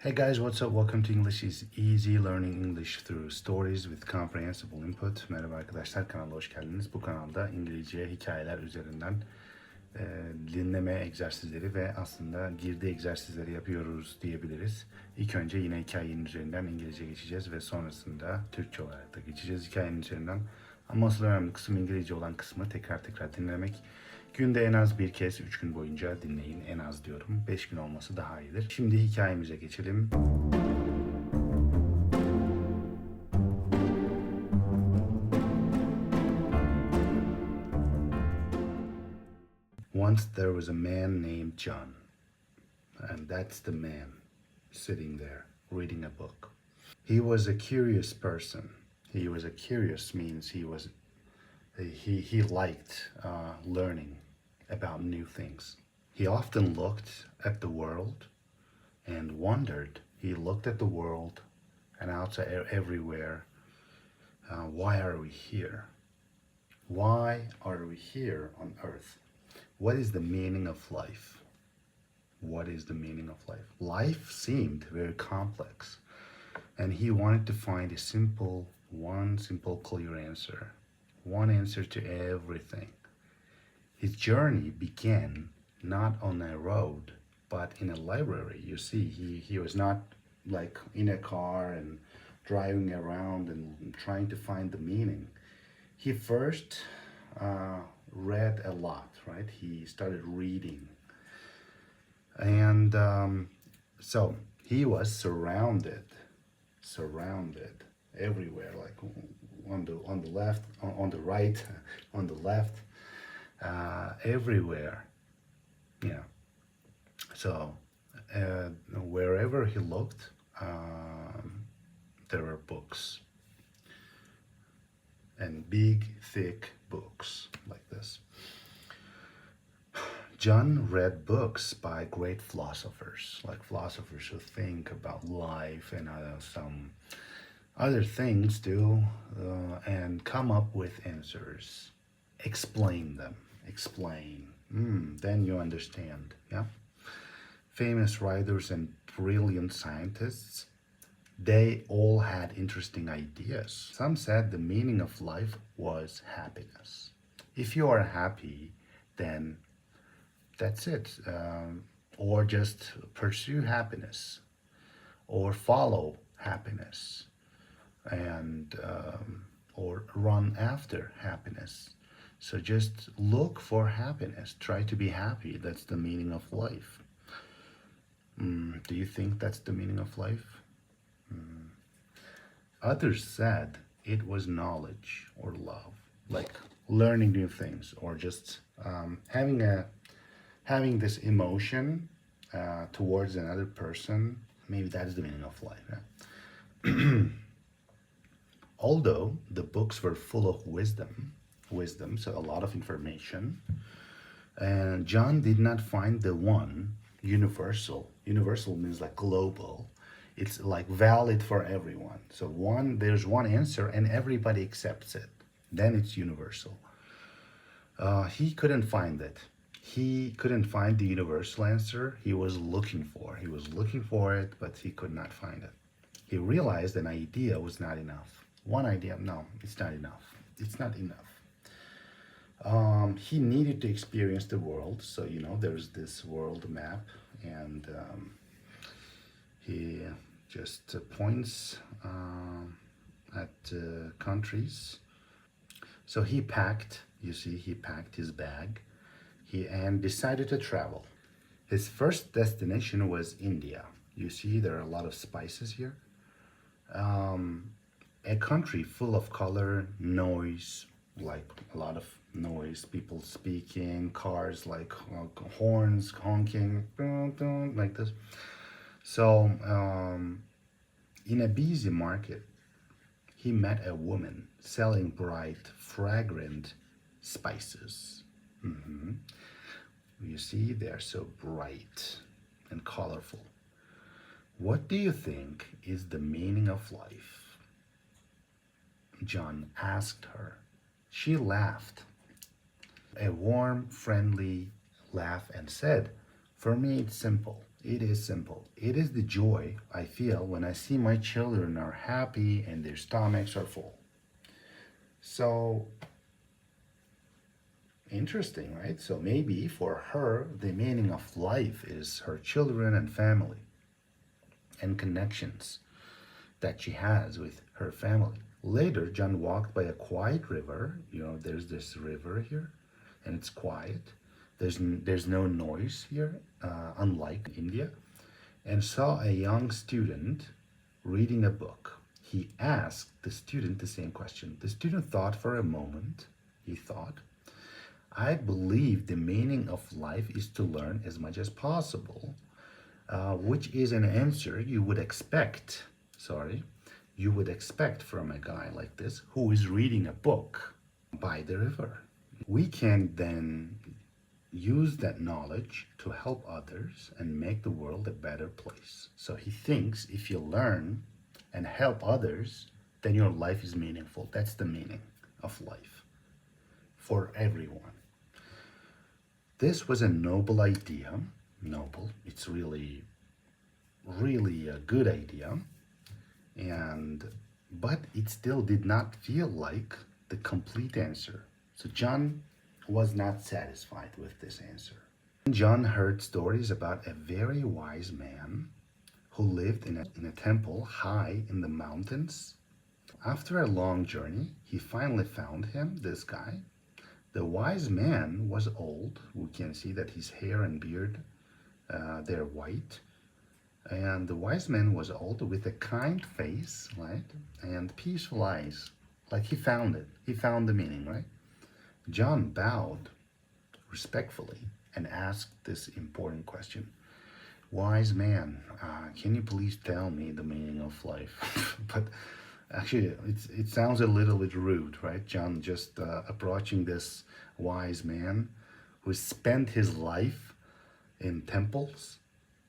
Hey guys, what's up? Welcome to English is Easy Learning English through Stories with Comprehensible Input. Merhaba arkadaşlar, kanala hoş geldiniz. Bu kanalda İngilizce hikayeler üzerinden e, dinleme egzersizleri ve aslında girdi egzersizleri yapıyoruz diyebiliriz. İlk önce yine hikayenin üzerinden İngilizce geçeceğiz ve sonrasında Türkçe olarak da geçeceğiz hikayenin üzerinden. Ama asıl önemli kısım İngilizce olan kısmı tekrar tekrar dinlemek. Günde en az bir kez 3 gün boyunca dinleyin. En az diyorum. 5 gün olması daha iyidir. Şimdi hikayemize geçelim. Once there was a man named John. And that's the man sitting there reading a book. He was a curious person. He was a curious means he was he he liked uh, learning about new things. He often looked at the world and wondered. He looked at the world and e- everywhere. Uh, why are we here? Why are we here on earth? What is the meaning of life? What is the meaning of life? Life seemed very complex, and he wanted to find a simple, one simple, clear answer, one answer to everything. His journey began not on a road, but in a library. You see, he, he was not like in a car and driving around and trying to find the meaning. He first uh, read a lot, right? He started reading. And um, so he was surrounded, surrounded everywhere, like on the on the left, on, on the right, on the left, uh, everywhere. Yeah. So uh, wherever he looked, um, there were books and big, thick books like this. John read books by great philosophers, like philosophers who think about life and uh, some other things too, uh, and come up with answers. Explain them. Explain. Mm, then you understand. Yeah. Famous writers and brilliant scientists, they all had interesting ideas. Some said the meaning of life was happiness. If you are happy, then that's it. Um, or just pursue happiness or follow happiness and um, or run after happiness. So just look for happiness. Try to be happy. That's the meaning of life. Mm, do you think that's the meaning of life? Mm. Others said it was knowledge or love, like learning new things or just um, having a having this emotion uh, towards another person. Maybe that is the meaning of life. although the books were full of wisdom wisdom so a lot of information. And john did not find the one universal. Universal means like global. It's like valid for everyone. So one there's one answer and everybody accepts it. Then it's universal. Uh, he couldn't find it. He couldn't find the universal answer he was looking for. He was looking for it but he could not find it. He realized an idea was not enough. One idea no it's not enough. It's not enough um, he needed to experience the world. So you know there's this world map and um, he just uh, points um, at uh, countries. So he packed you see he packed his bag. He and decided to travel. His first destination was india. You see there are a lot of spices here. Um, a country full of color, noise, like a lot of noise, people speaking, cars like uh, horns honking, like this. So, um, in a busy market, he met a woman selling bright, fragrant spices. Mhm. You see, they're so bright and colorful. What do you think is the meaning of life? John asked her. She laughed, a warm, friendly laugh, and said, For me, it's simple. It is simple. It is the joy I feel when I see my children are happy and their stomachs are full. So interesting, right? So maybe for her, the meaning of life is her children and family and connections that she has with her family. Later, John walked by a quiet river. You know, there's this river here, and it's quiet. There's there's no noise here, uh, unlike India, and saw a young student reading a book. He asked the student the same question. The student thought for a moment. He thought, I believe the meaning of life is to learn as much as possible, uh, which is an answer you would expect. Sorry, you would expect from a guy like this who is reading a book by the river. We can then use that knowledge to help others and make the world a better place. So he thinks if you learn and help others, then your life is meaningful. That's the meaning of life for everyone. This was a noble idea. Noble. It's really, really a good idea. And, but it still did not feel like the complete answer. So John was not satisfied with this answer. John heard stories about a very wise man who lived in a, in a temple high in the mountains. After a long journey, he finally found him, this guy, the wise man was old. We can see that his hair and beard, uh, they're white. And the wise man was old with a kind face, right? And peaceful eyes. Like he found it. He found the meaning, right? John bowed respectfully and asked this important question. Wise man, uh, can you please tell me the meaning of life? but actually, it sounds a little bit rude, right? John just uh, approaching this wise man who spent his life in temples,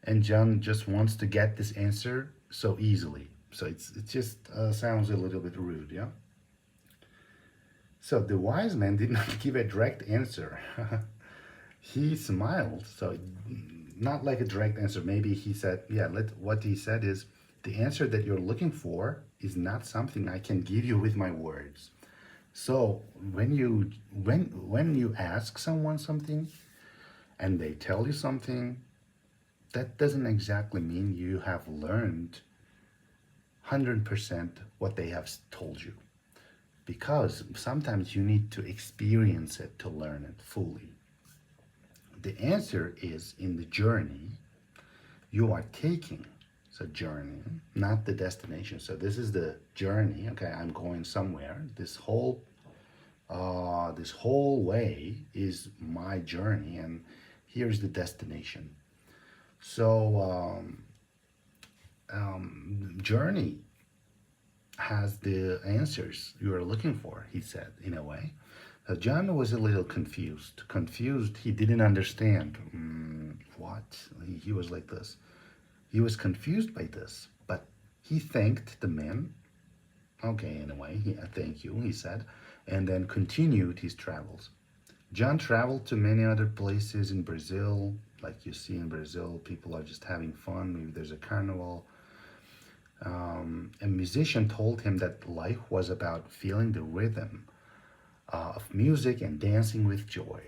and John just wants to get this answer so easily. So it's it just uh, sounds a little bit rude, yeah. So the wise man did not give a direct answer. he smiled, so not like a direct answer. Maybe he said, "Yeah." Let what he said is, the answer that you're looking for is not something I can give you with my words. So when you when when you ask someone something, and they tell you something, that doesn't exactly mean you have learned hundred percent what they have told you because sometimes you need to experience it to learn it fully. The answer is in the journey you are taking. So journey, not the destination. So this is the journey. Okay, I'm going somewhere. This whole uh, this whole way is my journey, and here's the destination. So um, um, journey has the answers you are looking for, he said, in a way. Uh, John was a little confused. Confused, he didn't understand. Mm, what? He, he was like this. He was confused by this, but he thanked the man. Okay, in a way, he, thank you, he said, and then continued his travels. John traveled to many other places in Brazil. Like you see in Brazil, people are just having fun. Maybe there's a carnival um, a musician told him that life was about feeling the rhythm uh, of music and dancing with joy.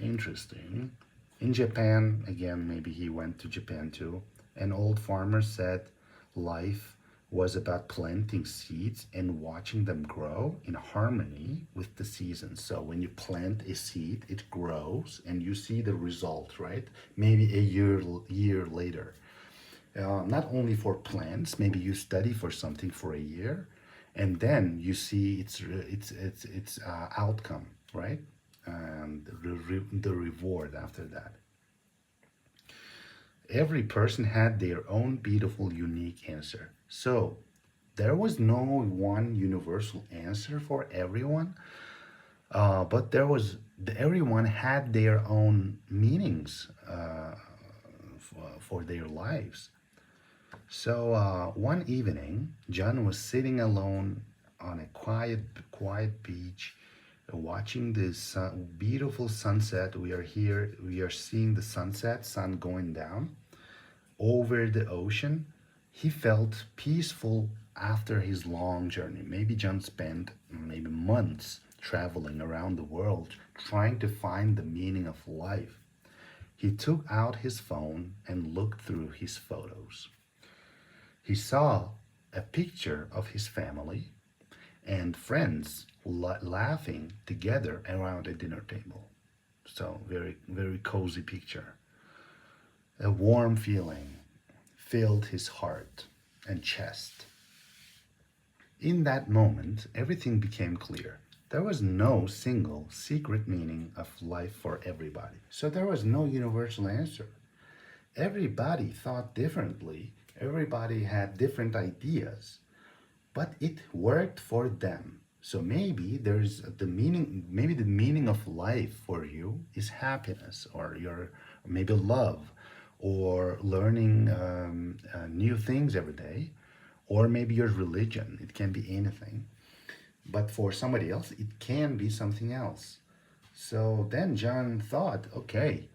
Interesting. In Japan, again, maybe he went to Japan too. An old farmer said life was about planting seeds and watching them grow in harmony with the seasons. So when you plant a seed, it grows and you see the result, right? Maybe a year year later uh, not only for plants maybe you study for something for a year and then you see its its its its uh, outcome right? And the, re- the reward after that. Every person had their own beautiful unique answer. So there was no one universal answer for everyone uh, but there was everyone had their own meanings uh, for, for their lives so uh, one evening, John was sitting alone on a quiet, quiet beach, watching this beautiful sunset. We are here. We are seeing the sunset, sun going down. over the ocean, he felt peaceful after his long journey. Maybe John spent maybe months traveling around the world trying to find the meaning of life. He took out his phone and looked through his photos. He saw a picture of his family and friends la- laughing together around a dinner table. So very very cozy picture. A warm feeling filled his heart and chest. In that moment, everything became clear. There was no single secret meaning of life for everybody. So there was no universal answer. Everybody thought differently, everybody had different ideas, but it worked for them. So maybe there's the meaning, maybe the meaning of life for you is happiness or your maybe love or learning um, uh, new things every day or maybe your religion. It can be anything. But for somebody else, it can be something else. So then John thought, okay,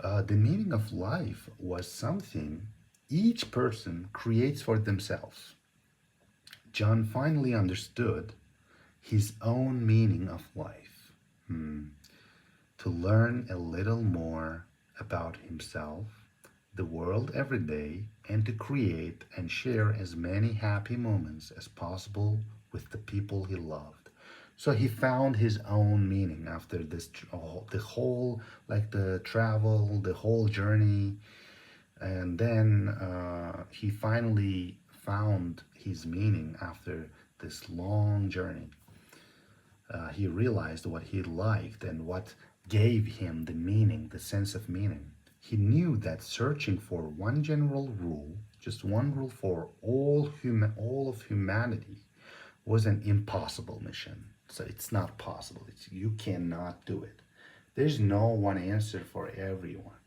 uh, the meaning of life was something each person creates for themselves. John finally understood his own meaning of life. Hmm. To learn a little more about himself, the world every day, and to create and share as many happy moments as possible with the people he loved. So he found his own meaning after this, the whole, like the travel, the whole journey. And then uh, he finally found his meaning after this long journey. Uh, he realized what he liked and what gave him the meaning, the sense of meaning. He knew that searching for one general rule, just one rule for all human, all of humanity, was an impossible mission. So it's not possible. It's, you cannot do it. There's no one answer for everyone.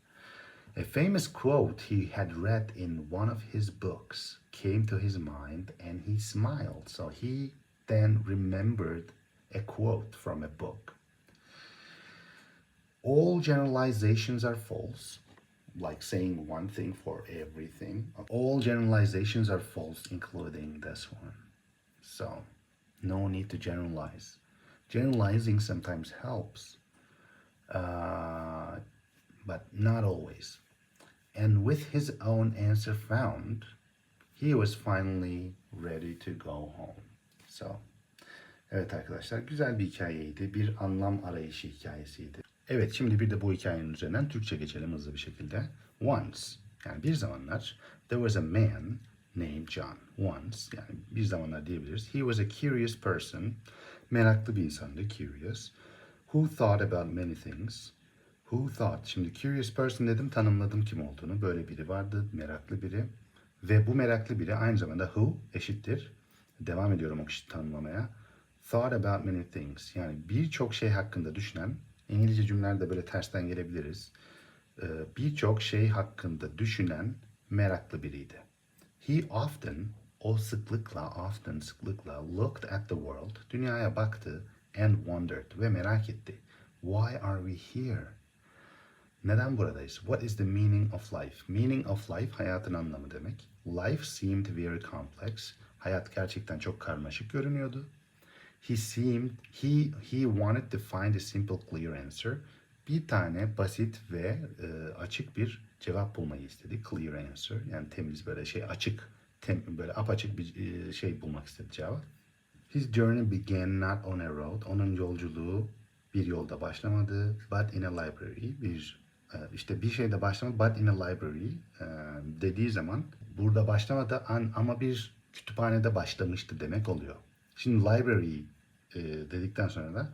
A famous quote he had read in one of his books came to his mind and he smiled. So he then remembered a quote from a book. All generalizations are false, like saying one thing for everything. All generalizations are false, including this one. So, no need to generalize. Generalizing sometimes helps, uh, but not always. And with his own answer found, he was finally ready to go home. So, evet arkadaşlar güzel bir hikayeydi. Bir anlam arayışı hikayesiydi. Evet şimdi bir de bu hikayenin üzerinden Türkçe geçelim hızlı bir şekilde. Once yani bir zamanlar there was a man named John. Once yani bir zamanlar diyebiliriz. He was a curious person. Meraklı bir insandı curious. Who thought about many things. Who thought? Şimdi curious person dedim tanımladım kim olduğunu. Böyle biri vardı meraklı biri. Ve bu meraklı biri aynı zamanda who eşittir. Devam ediyorum o kişi tanımlamaya. Thought about many things. Yani birçok şey hakkında düşünen, İngilizce cümlelerde böyle tersten gelebiliriz. Ee, birçok şey hakkında düşünen meraklı biriydi. He often, o sıklıkla, often sıklıkla looked at the world, dünyaya baktı and wondered ve merak etti. Why are we here? Neden buradayız? What is the meaning of life? Meaning of life hayatın anlamı demek. Life seemed very complex. Hayat gerçekten çok karmaşık görünüyordu. He seemed he he wanted to find a simple clear answer. Bir tane basit ve e, açık bir cevap bulmayı istedi. Clear answer yani temiz böyle şey açık tem, böyle apaçık bir e, şey bulmak istedi cevap. His journey began not on a road. Onun yolculuğu bir yolda başlamadı. But in a library. Bir işte bir şeyde başlamadı. But in a library e, dediği zaman burada başlamadı ama bir kütüphanede başlamıştı demek oluyor. Şimdi library e, dedikten sonra da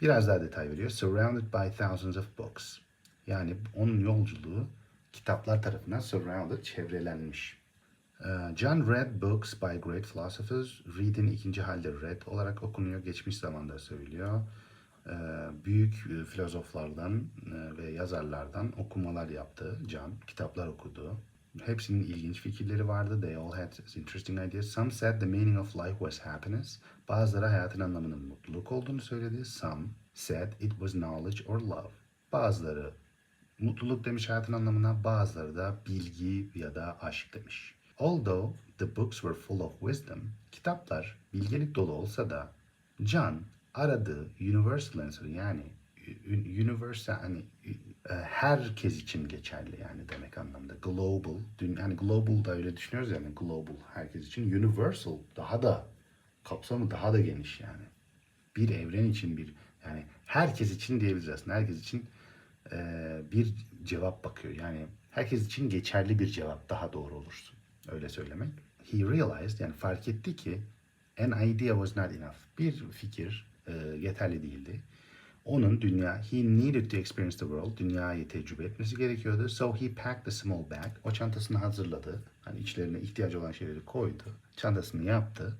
biraz daha detay veriyor. Surrounded by thousands of books. Yani onun yolculuğu kitaplar tarafından surrounded, çevrelenmiş. Ee, John read books by great philosophers. Read'in ikinci halde read olarak okunuyor. Geçmiş zamanda söylüyor. Ee, büyük e, filozoflardan e, ve yazarlardan okumalar yaptı John. Kitaplar okudu. Hepsinin ilginç fikirleri vardı. They all had interesting ideas. Some said the meaning of life was happiness. Bazıları hayatın anlamının mutluluk olduğunu söyledi. Some said it was knowledge or love. Bazıları Mutluluk demiş hayatın anlamına, bazıları da bilgi ya da aşk demiş. Although the books were full of wisdom, kitaplar bilgelik dolu olsa da John aradığı universal answer yani universal hani e, herkes için geçerli yani demek anlamda. Global, dün, hani global da öyle düşünüyoruz yani global herkes için. Universal daha da kapsamı daha da geniş yani. Bir evren için bir yani herkes için diyebiliriz aslında. Herkes için e, bir cevap bakıyor. Yani herkes için geçerli bir cevap daha doğru olursun. Öyle söylemek. He realized yani fark etti ki an idea was not enough. Bir fikir e, yeterli değildi. Onun dünya, he needed to experience the world, dünyayı tecrübe etmesi gerekiyordu. So he packed a small bag. O çantasını hazırladı. Hani içlerine ihtiyacı olan şeyleri koydu. Çantasını yaptı.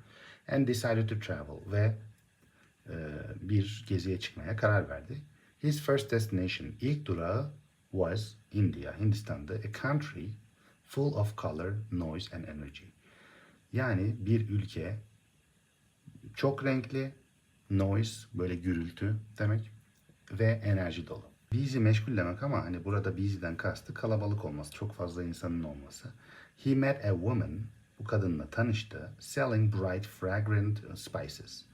And decided to travel. Ve e, bir geziye çıkmaya karar verdi. His first destination, ilk durağı was India, Hindistan'da. A country full of color, noise and energy. Yani bir ülke çok renkli, noise böyle gürültü demek ve enerji dolu. Busy meşgul demek ama hani burada busy'den kastı kalabalık olması, çok fazla insanın olması. He met a woman, bu kadınla tanıştı, selling bright fragrant spices.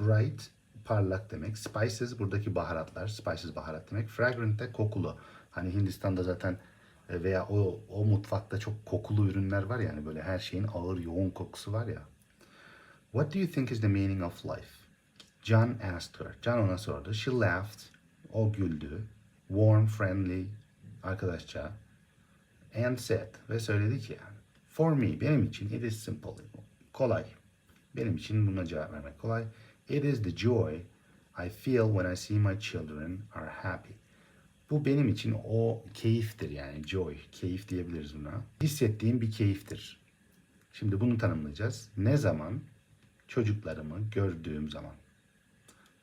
Bright, parlak demek. Spices buradaki baharatlar, spices baharat demek. Fragrant de kokulu. Hani Hindistan'da zaten e, veya o, o mutfakta çok kokulu ürünler var yani böyle her şeyin ağır yoğun kokusu var ya. What do you think is the meaning of life? John asked her. John ona sordu. She laughed. O güldü. Warm, friendly, arkadaşça. And said. Ve söyledi ki yani. For me, benim için it is simple. Kolay. Benim için buna cevap vermek kolay. It is the joy I feel when I see my children are happy. Bu benim için o keyiftir yani joy, keyif diyebiliriz buna. Hissettiğim bir keyiftir. Şimdi bunu tanımlayacağız. Ne zaman? Çocuklarımı gördüğüm zaman.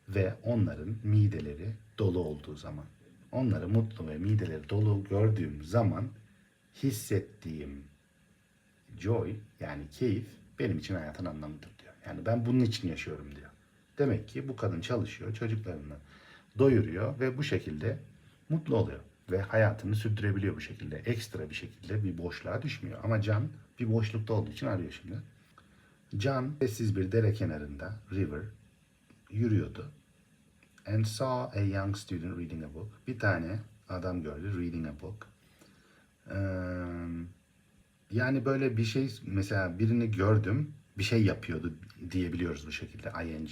Ve onların mideleri dolu olduğu zaman. Onları mutlu ve mideleri dolu gördüğüm zaman hissettiğim joy yani keyif benim için hayatın anlamıdır diyor. Yani ben bunun için yaşıyorum diyor. Demek ki bu kadın çalışıyor, çocuklarını doyuruyor ve bu şekilde mutlu oluyor ve hayatını sürdürebiliyor bu şekilde. Ekstra bir şekilde bir boşluğa düşmüyor. Ama Can bir boşlukta olduğu için arıyor şimdi. Can sessiz bir dere kenarında, river, yürüyordu. And saw a young student reading a book. Bir tane adam gördü, reading a book. Yani böyle bir şey, mesela birini gördüm, bir şey yapıyordu diyebiliyoruz bu şekilde. ing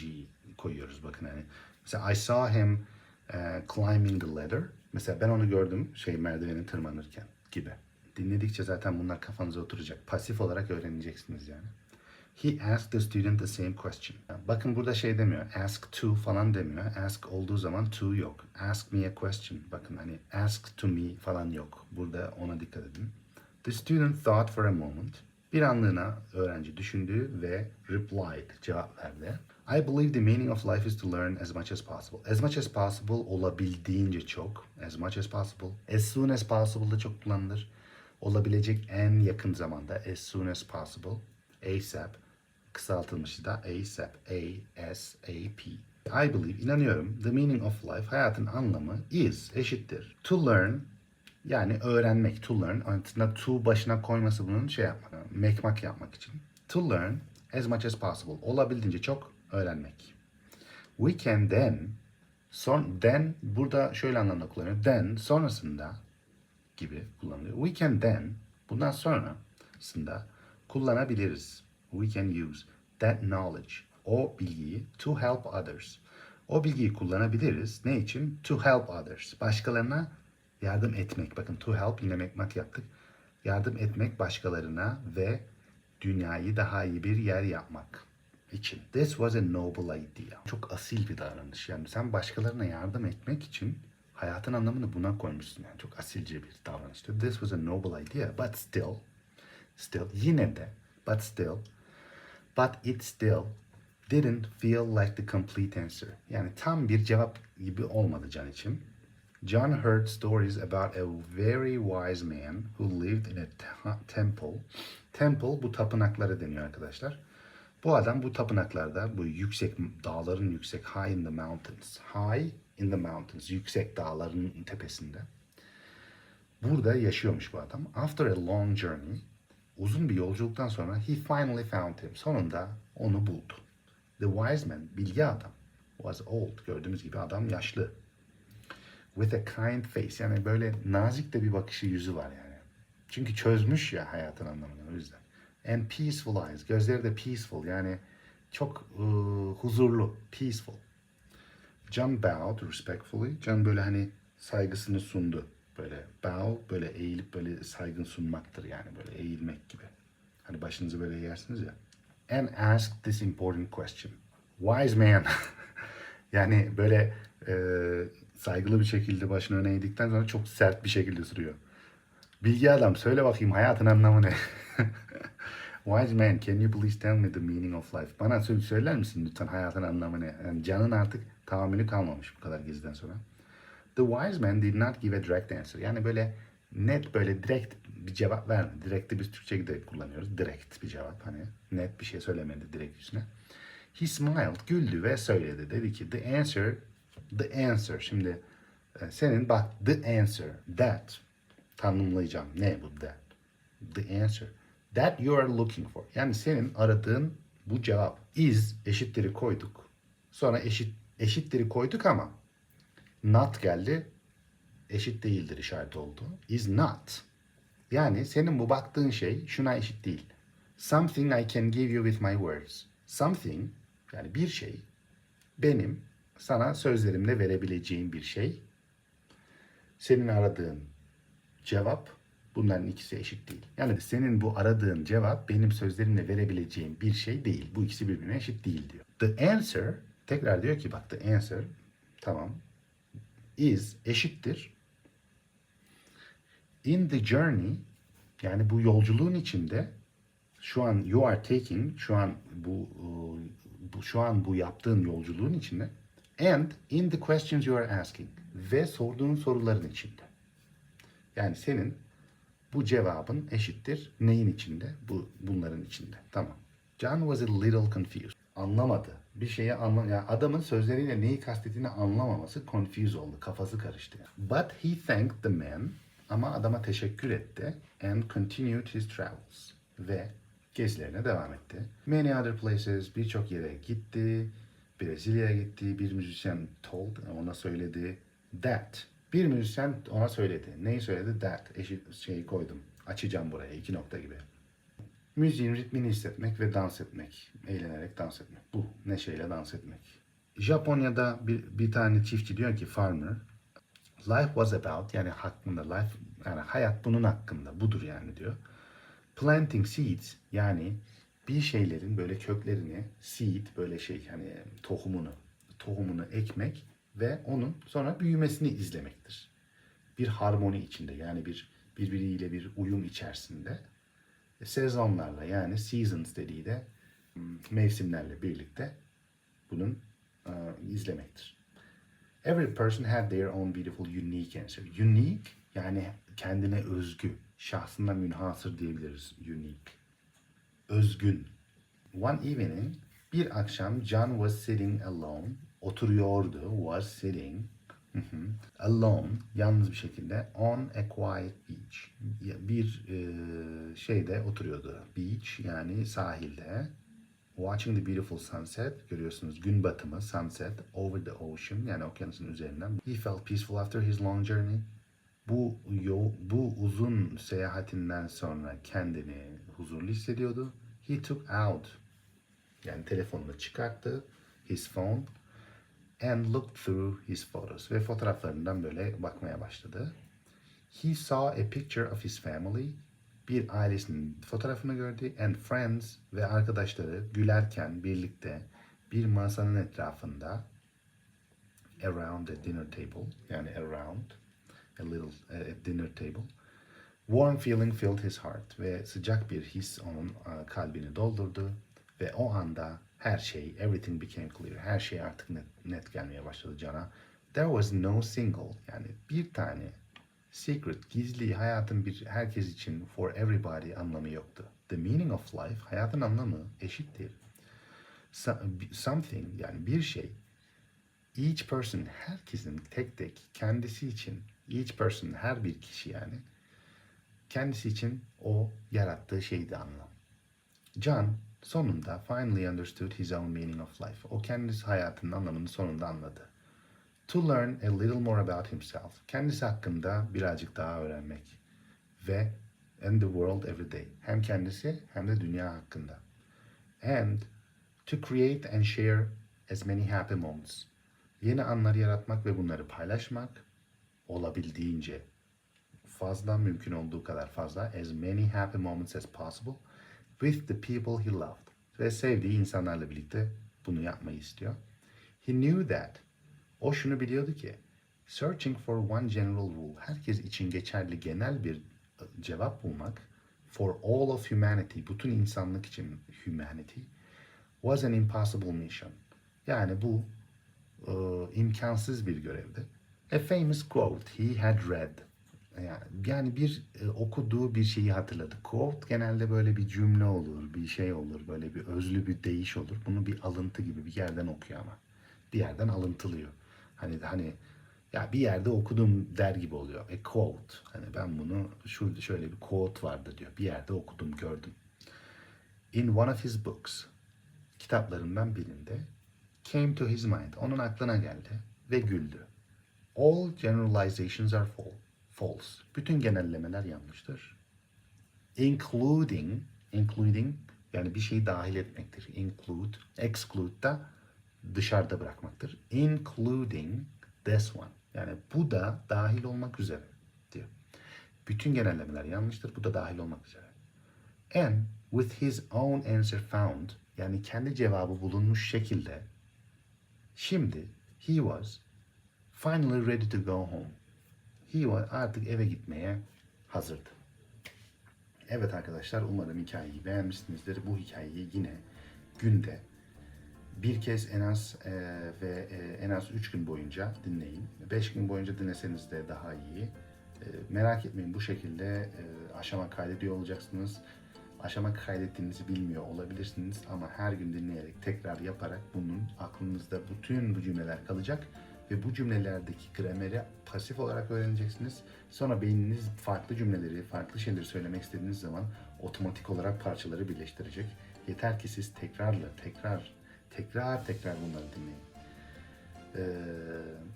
koyuyoruz bakın hani. Mesela I saw him eh, climbing the ladder. Mesela ben onu gördüm şey merdiveni tırmanırken gibi. Dinledikçe zaten bunlar kafanıza oturacak. Pasif olarak öğreneceksiniz yani. He asked the student the same question. Bakın burada şey demiyor. Ask to falan demiyor. Ask olduğu zaman to yok. Ask me a question. Bakın hani ask to me falan yok. Burada ona dikkat edin. The student thought for a moment. Bir anlığına öğrenci düşündü ve replied, cevap verdi. I believe the meaning of life is to learn as much as possible. As much as possible olabildiğince çok. As much as possible. As soon as possible da çok kullanılır. Olabilecek en yakın zamanda. As soon as possible. ASAP. Kısaltılmışı da ASAP. A-S-A-P. I believe, inanıyorum. The meaning of life, hayatın anlamı is, eşittir. To learn, yani öğrenmek, to learn. Aslında to başına koyması bunun şey yapmak, mekmak yapmak için. To learn as much as possible. Olabildiğince çok öğrenmek. We can then, son, then burada şöyle anlamda kullanıyor. Then, sonrasında gibi kullanılıyor. We can then, bundan sonrasında kullanabiliriz. We can use that knowledge, o bilgiyi to help others. O bilgiyi kullanabiliriz. Ne için? To help others. Başkalarına yardım etmek. Bakın to help yine mekmak yaptık. Yardım etmek başkalarına ve dünyayı daha iyi bir yer yapmak için. This was a noble idea. Çok asil bir davranış. Yani sen başkalarına yardım etmek için hayatın anlamını buna koymuşsun. Yani çok asilce bir davranıştı. This was a noble idea. But still, still, yine de, but still, but it still didn't feel like the complete answer. Yani tam bir cevap gibi olmadı Can için. John heard stories about a very wise man who lived in a te- temple. Temple bu tapınaklara deniyor arkadaşlar. Bu adam bu tapınaklarda, bu yüksek dağların yüksek, high in the mountains. High in the mountains, yüksek dağların tepesinde. Burada yaşıyormuş bu adam. After a long journey, uzun bir yolculuktan sonra he finally found him. Sonunda onu buldu. The wise man, bilgi adam, was old. Gördüğünüz gibi adam yaşlı. With a kind face. Yani böyle nazik de bir bakışı yüzü var yani. Çünkü çözmüş ya hayatın anlamını o yüzden. And peaceful eyes. Gözleri de peaceful yani çok ıı, huzurlu. Peaceful. John bowed respectfully. John böyle hani saygısını sundu. Böyle bow böyle eğilip böyle saygın sunmaktır yani böyle eğilmek gibi. Hani başınızı böyle eğersiniz ya. And asked this important question. Wise man. yani böyle e, saygılı bir şekilde başını öne eğdikten sonra çok sert bir şekilde soruyor. Bilgi adam söyle bakayım hayatın anlamı ne? Wise man, can you please tell me the meaning of life? Bana sö- söyler misin lütfen hayatın anlamı ne? Yani canın artık tahammülü kalmamış bu kadar geziden sonra. The wise man did not give a direct answer. Yani böyle net böyle direkt bir cevap vermedi. Direkt'i biz Türkçe'de de kullanıyoruz. Direkt bir cevap hani net bir şey söylemedi direkt yüzüne. He smiled, güldü ve söyledi. Dedi ki the answer, the answer. Şimdi e, senin bak the answer, that tanımlayacağım. Ne bu that? The answer. That you are looking for. Yani senin aradığın bu cevap. Is eşitleri koyduk. Sonra eşit eşitleri koyduk ama not geldi. Eşit değildir işareti oldu. Is not. Yani senin bu baktığın şey şuna eşit değil. Something I can give you with my words. Something yani bir şey benim sana sözlerimle verebileceğim bir şey. Senin aradığın cevap bunların ikisi eşit değil. Yani senin bu aradığın cevap benim sözlerimle verebileceğim bir şey değil. Bu ikisi birbirine eşit değil diyor. The answer tekrar diyor ki bak the answer tamam is eşittir. In the journey yani bu yolculuğun içinde şu an you are taking şu an bu, e, bu şu an bu yaptığın yolculuğun içinde and in the questions you are asking ve sorduğun soruların içinde. Yani senin bu cevabın eşittir neyin içinde? Bu bunların içinde. Tamam. John was a little confused. Anlamadı. Bir şeyi anlam yani adamın sözleriyle neyi kastettiğini anlamaması confused oldu. Kafası karıştı. But he thanked the man ama adama teşekkür etti and continued his travels ve gezilerine devam etti. Many other places birçok yere gitti. Brezilya'ya gitti. Bir müzisyen told ona söyledi that bir müzisyen ona söyledi. Neyi söyledi? That. Eşit şeyi koydum. Açacağım buraya. iki nokta gibi. Müziğin ritmini hissetmek ve dans etmek. Eğlenerek dans etmek. Bu. Neşeyle dans etmek. Japonya'da bir, bir tane çiftçi diyor ki farmer. Life was about yani hakkında life yani hayat bunun hakkında budur yani diyor. Planting seeds yani bir şeylerin böyle köklerini seed böyle şey hani tohumunu tohumunu ekmek ve onun sonra büyümesini izlemektir. Bir harmoni içinde yani bir birbiriyle bir uyum içerisinde sezonlarla yani seasons dediği de mevsimlerle birlikte bunun e, izlemektir. Every person had their own beautiful unique answer. Unique yani kendine özgü, şahsına münhasır diyebiliriz unique. Özgün. One evening bir akşam John was sitting alone. Oturuyordu. Was sitting. Alone. Yalnız bir şekilde. On a quiet beach. Bir e, şeyde oturuyordu. Beach yani sahilde. Watching the beautiful sunset. Görüyorsunuz gün batımı. Sunset. Over the ocean. Yani okyanusun üzerinden. He felt peaceful after his long journey. Bu yol, bu uzun seyahatinden sonra kendini huzurlu hissediyordu. He took out yani telefonunu çıkarttı, his phone and looked through his photos ve fotoğraflarından böyle bakmaya başladı. He saw a picture of his family. Bir ailesinin fotoğrafını gördü and friends ve arkadaşları gülerken birlikte bir masanın etrafında around a dinner table yani around a little a dinner table Warm feeling filled his heart ve sıcak bir his onun kalbini doldurdu ve o anda her şey, everything became clear. Her şey artık net, net gelmeye başladı Can'a. There was no single yani bir tane secret, gizli hayatın bir herkes için for everybody anlamı yoktu. The meaning of life, hayatın anlamı eşittir. So- something yani bir şey Each person, herkesin tek tek kendisi için, each person, her bir kişi yani, kendisi için o yarattığı şeydi anlam. John sonunda finally understood his own meaning of life. O kendisi hayatının anlamını sonunda anladı. To learn a little more about himself. Kendisi hakkında birazcık daha öğrenmek. Ve and the world every day. Hem kendisi hem de dünya hakkında. And to create and share as many happy moments. Yeni anlar yaratmak ve bunları paylaşmak olabildiğince fazla mümkün olduğu kadar fazla as many happy moments as possible with the people he loved. Ve sevdiği insanlarla birlikte bunu yapmayı istiyor. He knew that. O şunu biliyordu ki searching for one general rule. Herkes için geçerli genel bir e, cevap bulmak for all of humanity, bütün insanlık için humanity was an impossible mission. Yani bu e, imkansız bir görevdi. A famous quote he had read. Yani, bir e, okuduğu bir şeyi hatırladı. Quote genelde böyle bir cümle olur, bir şey olur, böyle bir özlü bir deyiş olur. Bunu bir alıntı gibi bir yerden okuyor ama. Bir yerden alıntılıyor. Hani hani ya bir yerde okudum der gibi oluyor. A quote. Hani ben bunu şurada şöyle bir quote vardı diyor. Bir yerde okudum, gördüm. In one of his books, kitaplarından birinde came to his mind. Onun aklına geldi ve güldü. All generalizations are fal- false. Bütün genellemeler yanlıştır. Including, including yani bir şeyi dahil etmektir. Include, exclude da dışarıda bırakmaktır. Including this one. Yani bu da dahil olmak üzere diyor. Bütün genellemeler yanlıştır. Bu da dahil olmak üzere. And with his own answer found yani kendi cevabı bulunmuş şekilde şimdi he was finally ready to go home. Was artık eve gitmeye hazırdı. Evet arkadaşlar umarım hikayeyi beğenmişsinizdir. Bu hikayeyi yine günde bir kez en az e, ve e, en az 3 gün boyunca dinleyin. 5 gün boyunca dinleseniz de daha iyi. E, merak etmeyin bu şekilde e, aşama kaydediyor olacaksınız. Aşama kaydettiğinizi bilmiyor olabilirsiniz ama her gün dinleyerek tekrar yaparak bunun aklınızda bütün bu cümleler kalacak ve bu cümlelerdeki grameri pasif olarak öğreneceksiniz. Sonra beyniniz farklı cümleleri, farklı şeyleri söylemek istediğiniz zaman otomatik olarak parçaları birleştirecek. Yeter ki siz tekrarla, tekrar, tekrar tekrar bunları dinleyin. Ee,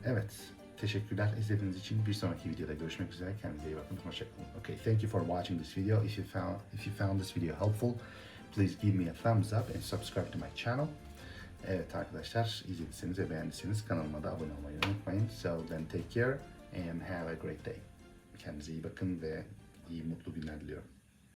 evet, teşekkürler izlediğiniz için. Bir sonraki videoda görüşmek üzere. Kendinize iyi bakın. Hoşçakalın. Okay, thank you for watching this video. If you found if you found this video helpful, please give me a thumbs up and subscribe to my channel. Evet arkadaşlar, izlediyseniz ve beğendiyseniz kanalıma da abone olmayı unutmayın. So then take care and have a great day. Kendinize iyi bakın ve iyi mutlu günler diliyorum.